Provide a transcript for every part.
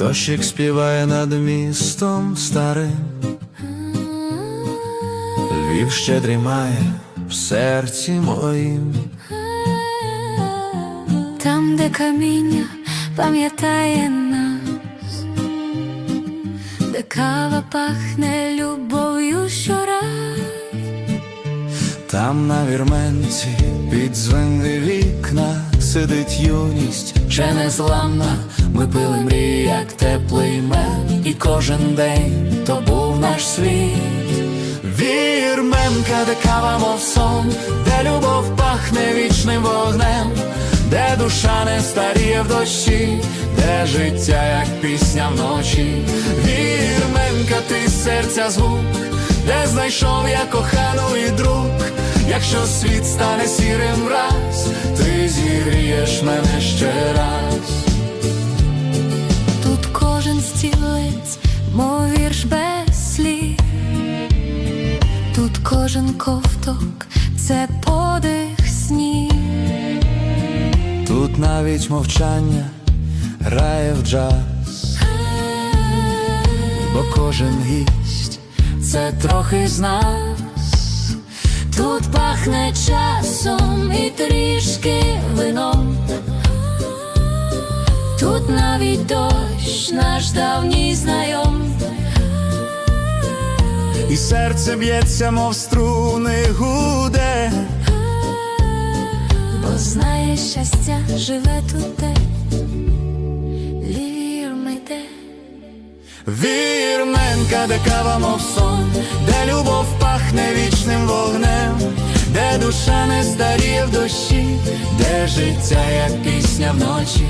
Дощик співає над містом старим, Львів ще дрімає в серці моїм. Там, де каміння пам'ятає нас, де кава пахне любов'ю щораз. Там на вірменці під дзвони вікна сидить юність, ще незламна. Ми пили мрії, як теплий мед, і кожен день то був наш світ. Вірменка, де кава, мов сон, де любов пахне вічним вогнем, де душа не старіє в дощі, де життя, як пісня вночі. Вірменка, ти серця звук, де знайшов я кохану і друг. Якщо світ стане сірим раз, ти зігрієш мене ще раз. Тут кожен стілець, мов вірш без слів. Тут кожен ковток це подих снів. Тут навіть мовчання грає в джаз, бо кожен гість це трохи з нас. Тут пахне часом і трішки вином. Тут навіть дощ, наш давній знайом. І серце б'ється, мов струни гуде. Бо знає щастя, живе тут Лівір йде Вірменка, де кава, мов сон, де любов пахне вічним вогнем, душа не старіє в душі, де життя, як пісня вночі.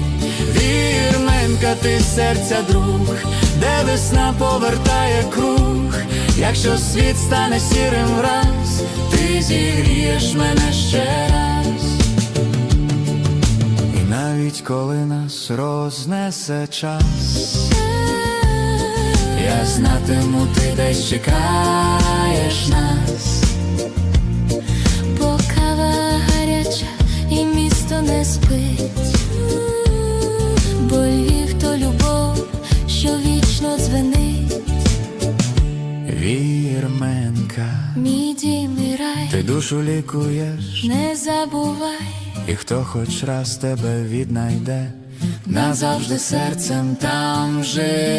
Вірменка, ти серця друг, де весна повертає круг, якщо світ стане сірим враз, ти зігрієш мене ще раз. І навіть коли нас рознесе час. Я знатиму, ти десь чекаєш нас. Вірменка, Мій дім і рай, ти душу лікуєш, не забувай. і хто хоч раз тебе віднайде, назавжди серцем там жив.